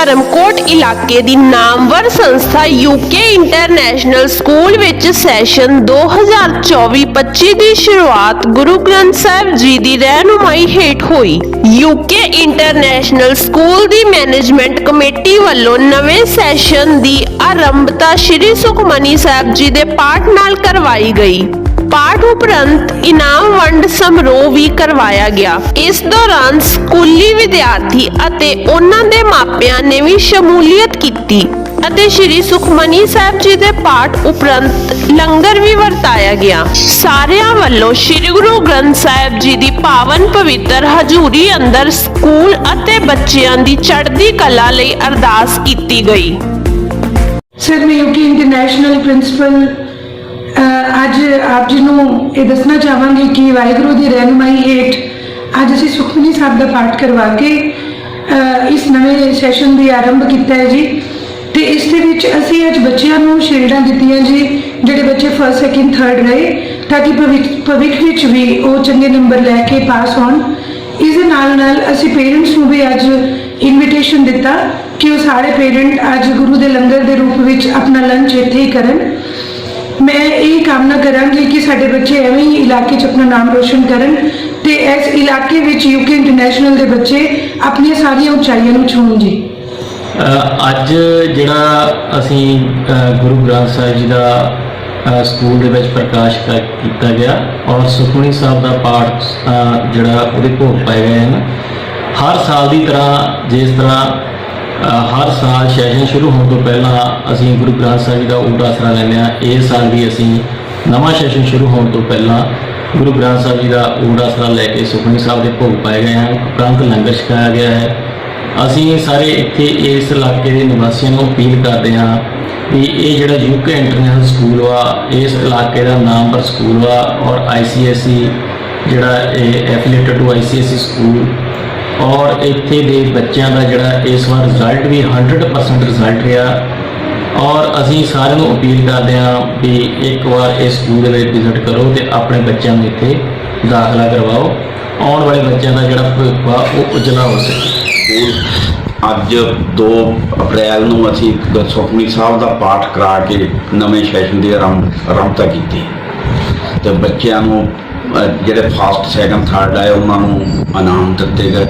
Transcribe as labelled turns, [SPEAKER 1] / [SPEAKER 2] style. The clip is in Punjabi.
[SPEAKER 1] ਧਰਮਕੋਟ ਇਲਾਕੇ ਦੀ ਨਾਮਵਰ ਸੰਸਥਾ ਯੂਕੇ ਇੰਟਰਨੈਸ਼ਨਲ ਸਕੂਲ ਵਿੱਚ ਸੈਸ਼ਨ 2024-25 ਦੀ ਸ਼ੁਰੂਆਤ ਗੁਰੂ ਗ੍ਰੰਥ ਸਾਹਿਬ ਜੀ ਦੀ ਰਹਿਨੁਮਾਈ ਹੇਠ ਹੋਈ। ਯੂਕੇ ਇੰਟਰਨੈਸ਼ਨਲ ਸਕੂਲ ਦੀ ਮੈਨੇਜਮੈਂਟ ਕਮੇਟੀ ਵੱਲੋਂ ਨਵੇਂ ਸੈਸ਼ਨ ਦੀ ਆਰੰਭਤਾ ਸ੍ਰੀ ਸੁਖਮਨੀ ਸਾਹਿਬ ਜੀ ਦੇ ਪਾਠ ਨਾਲ ਕਰਵਾਈ ਗਈ। ਪਾਠ ਉਪਰੰਤ ਇਨਾਮ ਵੰਡ ਸਮਾਰੋਹ ਵੀ ਕਰਵਾਇਆ ਗਿਆ। ਇਸ ਦੌਰਾਨ ਸਕੂਲੀ ਵਿਦਿਆਰਥੀ ਅਤੇ ਉਹਨਾਂ ਦੇ ਮਾਪਿਆਂ ਨੇ ਵੀ ਸ਼ਮੂਲੀਅਤ ਕੀਤੀ ਅਤੇ ਸ੍ਰੀ ਸੁਖਮਨੀ ਸਾਹਿਬ ਜੀ ਦੇ ਪਾਠ ਉਪਰੰਤ ਲੰਗਰ ਵੀ ਵਰਤਾਇਆ ਗਿਆ। ਸਾਰਿਆਂ ਵੱਲੋਂ ਸ੍ਰੀ ਗੁਰੂ ਗ੍ਰੰਥ ਸਾਹਿਬ ਜੀ ਦੀ ਪਾਵਨ ਪਵਿੱਤਰ ਹਜ਼ੂਰੀ ਅੰਦਰ ਸਕੂਲ ਅਤੇ ਬੱਚਿਆਂ ਦੀ ਚੜ੍ਹਦੀ ਕਲਾ ਲਈ ਅਰਦਾਸ ਕੀਤੀ ਗਈ।
[SPEAKER 2] ਸਰ ਮੈਂ ਇੰਟਰਨੈਸ਼ਨਲ ਪ੍ਰਿੰਸੀਪਲ ਅੱਜ ਆਪ ਜੀ ਨੂੰ ਇਹ ਦੱਸਣਾ ਚਾਹਾਂਗੀ ਕਿ ਵਾਹਿਗੁਰੂ ਦੀ ਰਹਿਨੁਮਾਈ ਹੇਠ ਅੱਜ ਅਸੀਂ ਸੁਖਮਨੀ ਸਾਹਿਬ ਦਾ ਪਾਠ ਕਰਵਾ ਕੇ ਇਸ ਨਵੇਂ ਸੈਸ਼ਨ ਦੀ ਆਰੰਭ ਕੀਤਾ ਹੈ ਜੀ। ਤੇ ਇਸ ਦੇ ਵਿੱਚ ਅਸੀਂ ਅੱਜ ਬੱਚਿਆਂ ਨੂੰ ਸ਼ੀਲਡਾਂ ਦਿੱਤੀਆਂ ਜੀ, ਜਿਹੜੇ ਬੱਚੇ ਫਸਟ ਸੈਕਿੰਡ ਥਰਡ ਰਹੇ, ਤਾਂ ਕਿ ਭਵਿੱਖ ਭਵਿੱਖ ਵਿੱਚ ਵੀ ਉਹ ਚੰਗੇ ਨੰਬਰ ਲੈ ਕੇ ਪਾਸ ਹੋਣ। ਇਸ ਦੇ ਨਾਲ ਨਾਲ ਅਸੀਂ ਪੇਰੈਂਟਸ ਨੂੰ ਵੀ ਅੱਜ ਇਨਵੀਟੇਸ਼ਨ ਦਿੱਤਾ ਕਿ ਉਹ ਸਾਰੇ ਪੇਰੈਂਟ ਅੱਜ ਗੁਰੂ ਦੇ ਲੰਗਰ ਦੇ ਰੂਪ ਵਿੱਚ ਆਪਣਾ ਲੰਚ ਇੱਥੇ ਹੀ ਕਰਨ। ਮੈਂ ਇਹ ਕਾਮਨਾ ਕਰਾਂਗੀ ਕਿ ਸਾਡੇ ਬੱਚੇ ਐਵੇਂ ਹੀ ਇਲਾਕੇ 'ਚ ਆਪਣਾ ਨਾਮ ਰੋਸ਼ਨ ਕਰਨ ਤੇ ਇਸ ਇਲਾਕੇ ਵਿੱਚ ਯੂਕੇ ਇੰਟਰਨੈਸ਼ਨਲ ਦੇ ਬੱਚੇ ਆਪਣੀਆਂ ਸਾਰੀਆਂ ਉਚਾਈਆਂ ਨੂੰ ਛੂਹਣ ਜੀ।
[SPEAKER 3] ਅੱਜ ਜਿਹੜਾ ਅਸੀਂ ਗੁਰੂ ਗ੍ਰੰਥ ਸਾਹਿਬ ਜੀ ਦਾ ਸਕੂਲ ਦੇ ਵਿੱਚ ਪ੍ਰਕਾਸ਼ ਕਰ- ਕੀਤਾ ਗਿਆ ਔਰ ਸੁਖਮਨੀ ਸਾਹਿਬ ਦਾ ਪਾਠ ਜਿਹੜਾ ਉਹਦੇ ਭੋਗ ਪਾਏ ਗਏ ਹਨ। ਹਰ ਸਾਲ ਦੀ ਤਰ੍ਹਾਂ, ਜਿਸ ਤਰ੍ਹਾਂ ਹਰ ਸਾਲ ਸੈਸ਼ਨ ਸ਼ੁਰੂ ਹੋਣ ਤੋਂ ਪਹਿਲਾਂ ਅਸੀਂ ਗੁਰੂ ਗ੍ਰੰਥ ਸਾਹਿਬ ਜੀ ਦਾ ਊਟ ਆਸਰਾ ਲੈਂਦੇ ਹਾਂ ਇਸ ਸਾਲ ਵੀ ਅਸੀਂ ਨਵਾਂ ਸੈਸ਼ਨ ਸ਼ੁਰੂ ਹੋਣ ਤੋਂ ਪਹਿਲਾਂ ਗੁਰੂ ਗ੍ਰੰਥ ਸਾਹਿਬ ਜੀ ਦਾ ਊਟ ਆਸਰਾ ਲੈ ਕੇ ਸੁਖਮਨੀ ਸਾਹਿਬ ਦੇ ਭੋਗ ਪਾਏ ਗਏ ਹਨ। ਉਪਰੰਤ ਲੰਗਰ ਛਕਾਇਆ ਗਿਆ ਹੈ। ਅਸੀਂ ਸਾਰੇ ਇੱਥੇ ਇਸ ਇਲਾਕੇ ਦੇ ਨਿਵਾਸੀਆਂ ਨੂੰ ਅਪੀਲ ਕਰਦੇ ਹਾਂ ਵੀ ਇਹ ਜਿਹੜਾ ਯੂਕੇ ਇੰਟਰਨੈਸ਼ਨਲ ਸਕੂਲ ਵਾ, ਇਸ ਇਲਾਕੇ ਦਾ ਨਾਮ ਪਰ ਸਕੂਲ ਵਾ ਔਰ ਆਈਸੀਐਸਈ ਜਿਹੜਾ ਇਹ ਐਫੀਲੀਏਟਡ ਟੂ ਆਈਸੀਐਸਈ ਸਕੂਲ ਔਰ ਇੱਥੇ ਦੇ ਬੱਚਿਆਂ ਦਾ ਜਿਹੜਾ ਇਸ ਵਾਰ ਰਿਜ਼ਲਟ ਵੀ 100% ਰਿਜ਼ਲਟ ਰਿਹਾ। ਔਰ ਅਸੀਂ ਸਾਰਿਆਂ ਨੂੰ ਅਪੀਲ ਕਰਦੇ ਹਾਂ ਵੀ ਇੱਕ ਵਾਰ ਇਸ ਸਕੂਲ ਦੇ ਵਿੱਚ ਵਿਜ਼ਿਟ ਕਰੋ ਤੇ ਆਪਣੇ ਬੱਚਿਆਂ ਨੂੰ ਇੱਥੇ ਦਾਖਲਾ ਕਰਵਾਓ। ਆਉਣ ਵਾਲੇ ਬੱਚਿਆਂ ਦਾ ਜਿਹੜਾ ਭਵਿੱਖ ਵਾ ਉਹ ਉਜਲਾ ਹੋ ਸਕੇ।
[SPEAKER 4] ਸਕੂਲ ਅੱਜ 2 ਅਪ੍ਰੈਲ ਨੂੰ ਅਸੀਂ ਗ- ਸੁਖਮਨੀ ਸਾਹਿਬ ਦਾ ਪਾਠ ਕਰਾ ਕੇ ਨਵੇਂ ਸੈਸ਼ਨ ਦੀ ਆਰੰਭ ਆਰੰਭਤਾ ਕੀਤੀ। ਤੇ ਬੱਚਿਆਂ ਨੂੰ ਜਿਹੜੇ ਫਸਟ ਸੈਕੰਡ ਥਰਡ ਆਏ, ਉਹਨਾਂ ਨੂੰ ਇਨਾਮ ਦਿੱਤੇ ਗਏ।